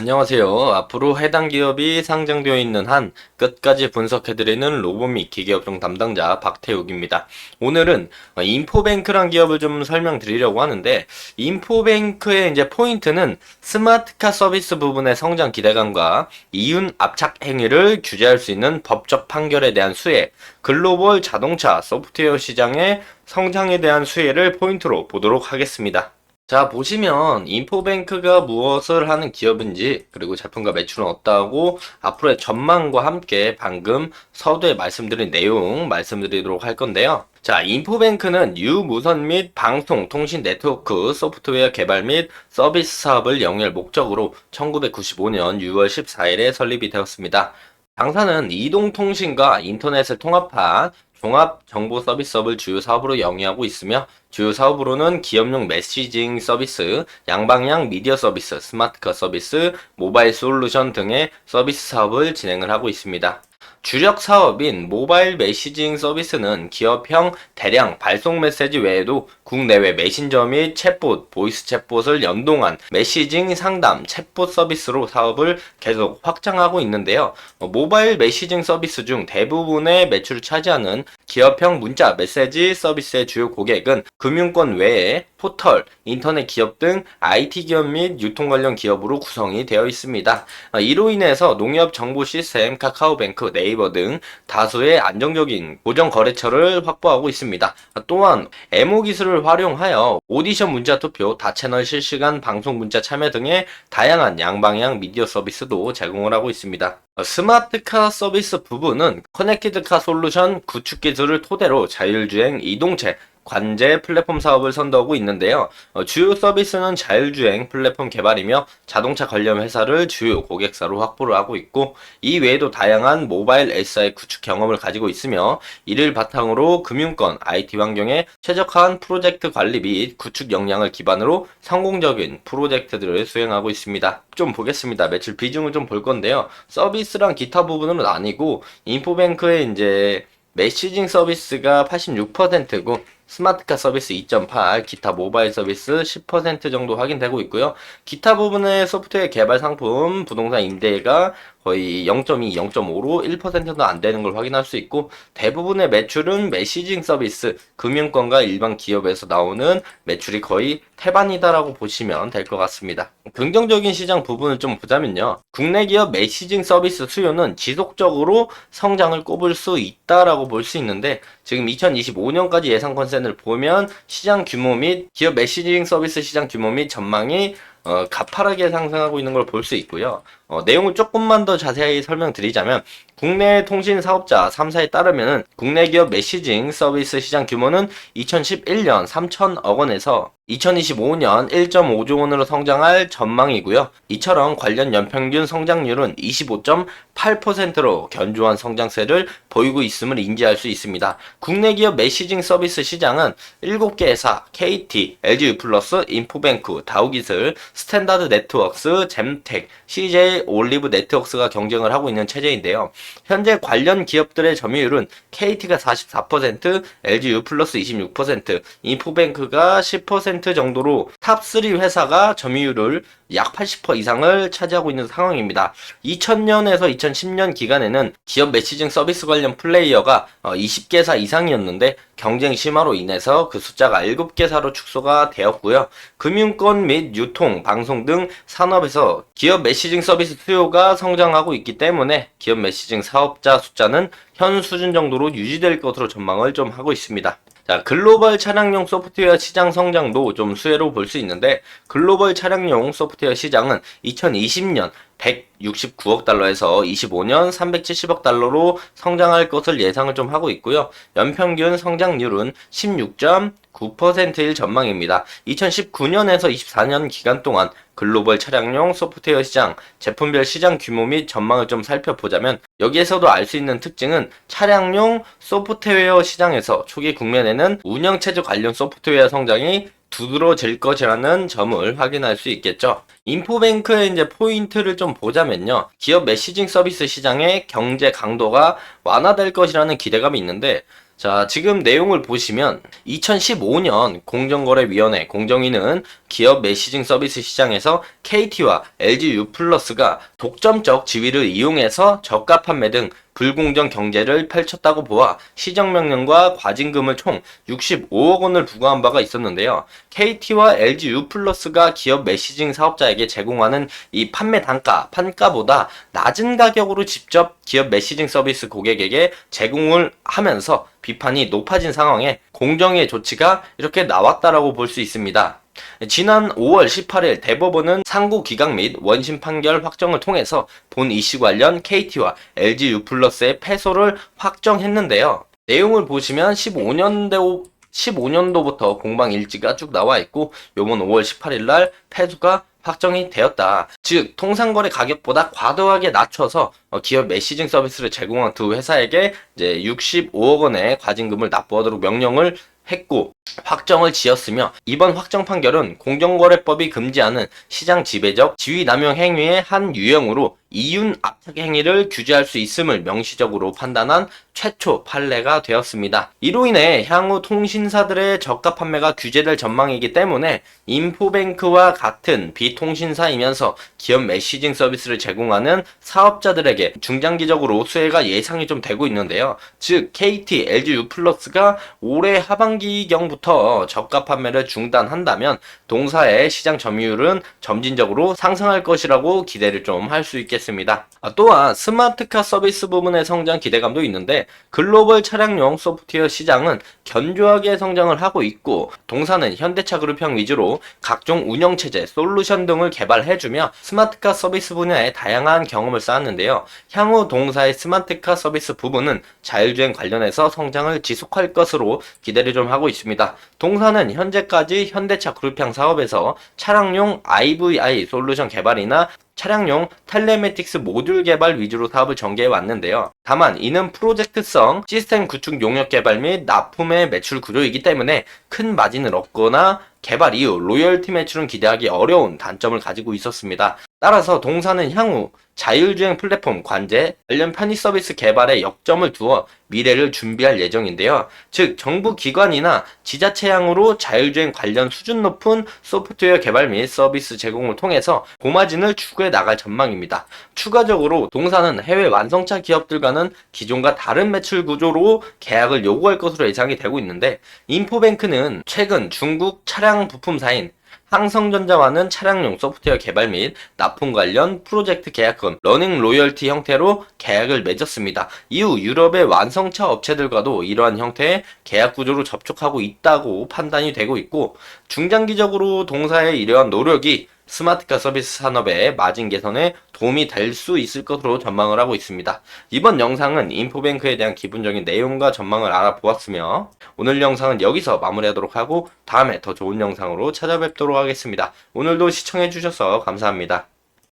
안녕하세요. 앞으로 해당 기업이 상장되어 있는 한 끝까지 분석해드리는 로보미 기계업종 담당자 박태욱입니다. 오늘은 인포뱅크란 기업을 좀 설명드리려고 하는데 인포뱅크의 이제 포인트는 스마트카 서비스 부분의 성장 기대감과 이윤 압착 행위를 규제할 수 있는 법적 판결에 대한 수혜, 글로벌 자동차 소프트웨어 시장의 성장에 대한 수혜를 포인트로 보도록 하겠습니다. 자, 보시면 인포뱅크가 무엇을 하는 기업인지 그리고 제품과 매출은 어떠하고 앞으로의 전망과 함께 방금 서두에 말씀드린 내용 말씀드리도록 할 건데요. 자, 인포뱅크는 유무선 및 방송, 통신 네트워크 소프트웨어 개발 및 서비스 사업을 영위할 목적으로 1995년 6월 14일에 설립이 되었습니다. 당사는 이동통신과 인터넷을 통합한 종합 정보 서비스업을 주요 사업으로 영위하고 있으며 주요 사업으로는 기업용 메시징 서비스, 양방향 미디어 서비스, 스마트카 서비스, 모바일 솔루션 등의 서비스 사업을 진행을 하고 있습니다. 주력 사업인 모바일 메시징 서비스는 기업형 대량 발송 메시지 외에도 국내외 메신저 및 챗봇, 보이스 챗봇을 연동한 메시징 상담 챗봇 서비스로 사업을 계속 확장하고 있는데요. 어, 모바일 메시징 서비스 중 대부분의 매출을 차지하는 기업형 문자 메시지 서비스의 주요 고객은 금융권 외에 포털, 인터넷 기업 등 IT 기업 및 유통 관련 기업으로 구성이 되어 있습니다. 어, 이로 인해서 농협 정보 시스템, 카카오뱅크, 네이버 등 다수의 안정적인 고정 거래처를 확보하고 있습니다. 어, 또한 에모 기술을 활용하여 오디션 문자 투표, 다채널 실시간 방송 문자 참여 등의 다양한 양방향 미디어 서비스도 제공을 하고 있습니다. 어, 스마트카 서비스 부분은 커넥티드카 솔루션 구축 기술을 토대로 자율주행 이동체, 관제 플랫폼 사업을 선도하고 있는데요. 어, 주요 서비스는 자율주행 플랫폼 개발이며 자동차 관련 회사를 주요 고객사로 확보를 하고 있고 이 외에도 다양한 모바일 SI 구축 경험을 가지고 있으며 이를 바탕으로 금융권 IT 환경에 최적화한 프로젝트 관리 및 구축 역량을 기반으로 성공적인 프로젝트들을 수행하고 있습니다. 좀 보겠습니다. 매출 비중을 좀 볼 건데요. 서비스랑 기타 부분은 아니고 인포뱅크의 이제 메시징 서비스가 86%고 스마트카 서비스 2.8, 기타 모바일 서비스 10% 정도 확인되고 있고요. 기타 부분의 소프트웨어 개발 상품, 부동산 임대가 거의 0.2, 0.5로 1%도 안 되는 걸 확인할 수 있고 대부분의 매출은 메시징 서비스, 금융권과 일반 기업에서 나오는 매출이 거의 태반이다라고 보시면 될 것 같습니다. 긍정적인 시장 부분을 좀 보자면요. 국내 기업 메시징 서비스 수요는 지속적으로 성장을 꼽을 수 있다라고 볼 수 있는데 지금 2025년까지 예상 컨센을 보면 시장 규모 및 기업 메시징 서비스 시장 규모 및 전망이 어, 가파르게 상승하고 있는 걸 볼 수 있고요. 어, 내용을 조금만 더 자세히 설명드리자면 국내 통신 사업자 3사에 따르면 국내 기업 메시징 서비스 시장 규모는 2011년 3천억 원에서 2025년 1.5조 원으로 성장할 전망이고요. 이처럼 관련 연평균 성장률은 25.8%로 견조한 성장세를 보이고 있음을 인지할 수 있습니다. 국내 기업 메시징 서비스 시장은 7개 회사 KT, LG 플러스, 인포뱅크, 다우기술, 스탠다드 네트워크스, 잼텍, CJ 올리브 네트워크스가 경쟁을 하고 있는 체제인데요. 현재 관련 기업들의 점유율은 KT가 44%, LG U 플러스 26%, 인포뱅크가 10% 정도로 탑3 회사가 점유율을 약 80% 이상을 차지하고 있는 상황입니다. 2000년에서 2010년 기간에는 기업 메시징 서비스 관련 플레이어가 20개사 이상이었는데 경쟁 심화로 인해서 그 숫자가 7개사로 축소가 되었고요. 금융권 및 유통, 방송 등 산업에서 기업 메시징 서비스 수요가 성장하고 있기 때문에 기업 메시징 사업자 숫자는 현 수준 정도로 유지될 것으로 전망을 좀 하고 있습니다. 자, 글로벌 차량용 소프트웨어 시장 성장도 좀 수혜로 볼 수 있는데 글로벌 차량용 소프트웨어 시장은 2020년 169억 달러에서 25년 370억 달러로 성장할 것을 예상을 좀 하고 있고요. 연평균 성장률은 16.9%일 전망입니다. 2019년에서 24년 기간 동안 글로벌 차량용 소프트웨어 시장, 제품별 시장 규모 및 전망을 좀 살펴보자면 여기에서도 알 수 있는 특징은 차량용 소프트웨어 시장에서 초기 국면에는 운영체제 관련 소프트웨어 성장이 두드러질 것이라는 점을 확인할 수 있겠죠. 인포뱅크의 이제 포인트를 좀 보자면요. 기업 메시징 서비스 시장의 경제 강도가 완화될 것이라는 기대감이 있는데 자, 지금 내용을 보시면 2015년 공정거래위원회 공정위는 기업 메시징 서비스 시장에서 KT와 LG U+가 독점적 지위를 이용해서 저가 판매 등 불공정 경제를 펼쳤다고 보아 시정명령과 과징금을 총 65억 원을 부과한 바가 있었는데요. KT와 LG U+가 기업 메시징 사업자에게 제공하는 이 판매 단가, 판가보다 낮은 가격으로 직접 기업 메시징 서비스 고객에게 제공을 하면서 비판이 높아진 상황에 공정의 조치가 이렇게 나왔다라고 볼 수 있습니다. 지난 5월 18일 대법원은 상고 기각 및 원심 판결 확정을 통해서 본 이슈 관련 KT와 LG U+의 패소를 확정했는데요. 내용을 보시면 15년도 15년도부터 공방 일지가 쭉 나와 있고 요번 5월 18일 날 패소가 확정이 되었다. 즉 통상거래 가격보다 과도하게 낮춰서 어, 기업 메시징 서비스를 제공한 두 회사에게 이제 65억 원의 과징금을 납부하도록 명령을 했고 확정을 지었으며 이번 확정 판결은 공정거래법이 금지하는 시장 지배적 지위 남용 행위의 한 유형으로 이윤 압착 행위를 규제할 수 있음을 명시적으로 판단한 최초 판례가 되었습니다. 이로 인해 향후 통신사들의 저가 판매가 규제될 전망이기 때문에 인포뱅크와 같은 비통신사이면서 기업 메시징 서비스를 제공하는 사업자들에게 중장기적으로 수혜가 예상이 좀 되고 있는데요. 즉 KT, LG U+가 올해 하반기경부터 저가 판매를 중단한다면 동사의 시장 점유율은 점진적으로 상승할 것이라고 기대를 좀 할 수 있겠습니다. 아, 또한 스마트카 서비스 부분의 성장 기대감도 있는데 글로벌 차량용 소프트웨어 시장은 견조하게 성장을 하고 있고 동사는 현대차 그룹형 위주로 각종 운영체제, 솔루션 등을 개발해주며 스마트카 서비스 분야에 다양한 경험을 쌓았는데요. 향후 동사의 스마트카 서비스 부분은 자율주행 관련해서 성장을 지속할 것으로 기대를 좀 하고 있습니다. 동사는 현재까지 현대차 그룹형 사업에서 차량용 IVI 솔루션 개발이나 차량용 텔레메틱스 모듈 개발 위주로 사업을 전개해 왔는데요. 다만 이는 프로젝트성 시스템 구축 용역 개발 및 납품의 매출 구조이기 때문에 큰 마진을 얻거나 개발 이후 로열티 매출은 기대하기 어려운 단점을 가지고 있었습니다. 따라서 동사는 향후 자율주행 플랫폼 관제, 관련 편의 서비스 개발에 역점을 두어 미래를 준비할 예정인데요. 즉, 정부 기관이나 지자체 향으로 자율주행 관련 수준 높은 소프트웨어 개발 및 서비스 제공을 통해서 고마진을 추구해 나갈 전망입니다. 추가적으로 동사는 해외 완성차 기업들과는 기존과 다른 매출 구조로 계약을 요구할 것으로 예상이 되고 있는데 인포뱅크는 최근 중국 차량 부품사인 항성전자와는 차량용 소프트웨어 개발 및 납품 관련 프로젝트 계약금, 러닝 로열티 형태로 계약을 맺었습니다. 이후 유럽의 완성차 업체들과도 이러한 형태의 계약 구조로 접촉하고 있다고 판단이 되고 있고 중장기적으로 동사의 이러한 노력이 스마트카 서비스 산업의 마진 개선에 도움이 될 수 있을 것으로 전망을 하고 있습니다. 이번 영상은 인포뱅크에 대한 기본적인 내용과 전망을 알아보았으며 오늘 영상은 여기서 마무리하도록 하고 다음에 더 좋은 영상으로 찾아뵙도록 하겠습니다. 오늘도 시청해주셔서 감사합니다.